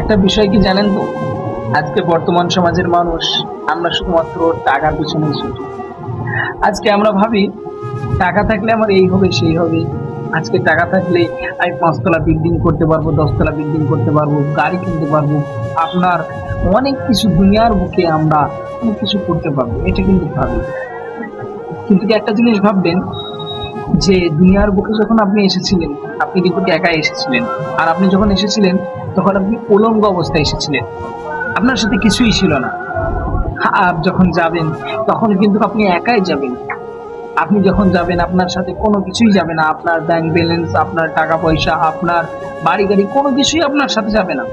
একটা বিষয় কি জানেন তো? আজকে বর্তমান সমাজের মানুষ, আমরা শুধুমাত্র টাকার পিছনে ছুটি আজকে আমরা ভাবি, টাকা থাকলে আমার এই হবে, সেই হবে। আজকে টাকা থাকলে আমি পাঁচতলা বিল্ডিং করতে পারব, দশতলা বিল্ডিং করতে পারব, গাড়ি কিনতে পারব। আপনার অনেক কিছু দুনিয়ার বুকে আমরা অনেক কিছু করতে পারব, এটা কিন্তু ভাবি। কিন্তু কি একটা জিনিস ভাববেন, যে দুনিয়ার বুকে যখন আপনি এসেছিলেন, আপনি কিন্তু একাই এসেছিলেন। আর আপনি যখন এসেছিলেন তখন আপনি উলঙ্গ অবস্থায় এসেছিলেন। আপনার সাথে কিছুই ছিল না। আর যখন যাবেন, তখন কিন্তু আপনি একাই যাবেন। আপনি যখন যাবেন, আপনার সাথে কোনো কিছুই যাবে না। আপনার ব্যাংক ব্যালেন্স আপনার টাকা পয়সা আপনার বাড়ি গাড়ি কোনো কিছুই আপনার সাথে যাবে না।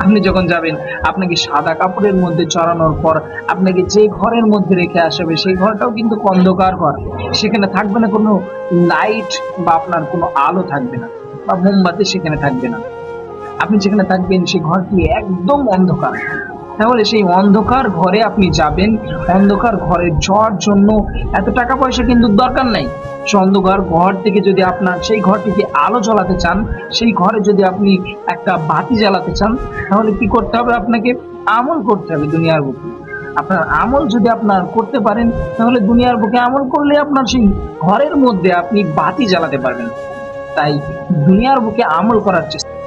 আপনি যখন যাবেন, আপনাকে সাদা কাপড়ের মধ্যে চড়ানোর পর আপনাকে যে ঘরের মধ্যে রেখে আসবে সেই ঘরটাও কিন্তু অন্ধকার ঘর। সেখানে থাকবে না কোনো লাইট বা আপনার কোনো আলো থাকবে না বা মোমবাতি সেখানে থাকবে না। আপনি যেখানে থাকবেন, সেই ঘরটি একদম অন্ধকার। তাহলে সেই অন্ধকার ঘরে আপনি যাবেন। অন্ধকার ঘরে যাওয়ার জন্য এত টাকা পয়সা কিন্তু দরকার নাই। অন্ধকার ঘর থেকে যদি আপনার সেই ঘরটিকে আলো জ্বালাতে চান, সেই ঘরে যদি আপনি একটা বাতি জ্বালাতে চান, তাহলে কি করতে হবে আপনাকে? আমল করতে হবে দুনিয়ার বুকে। আপনার আমল যদি আপনার করতে পারেন, তাহলে দুনিয়ার বুকে আমল করলে আপনার সেই ঘরের মধ্যে আপনি বাতি জ্বালাতে পারবেন। তাই দুনিয়ার বুকে আমল করার চেষ্টা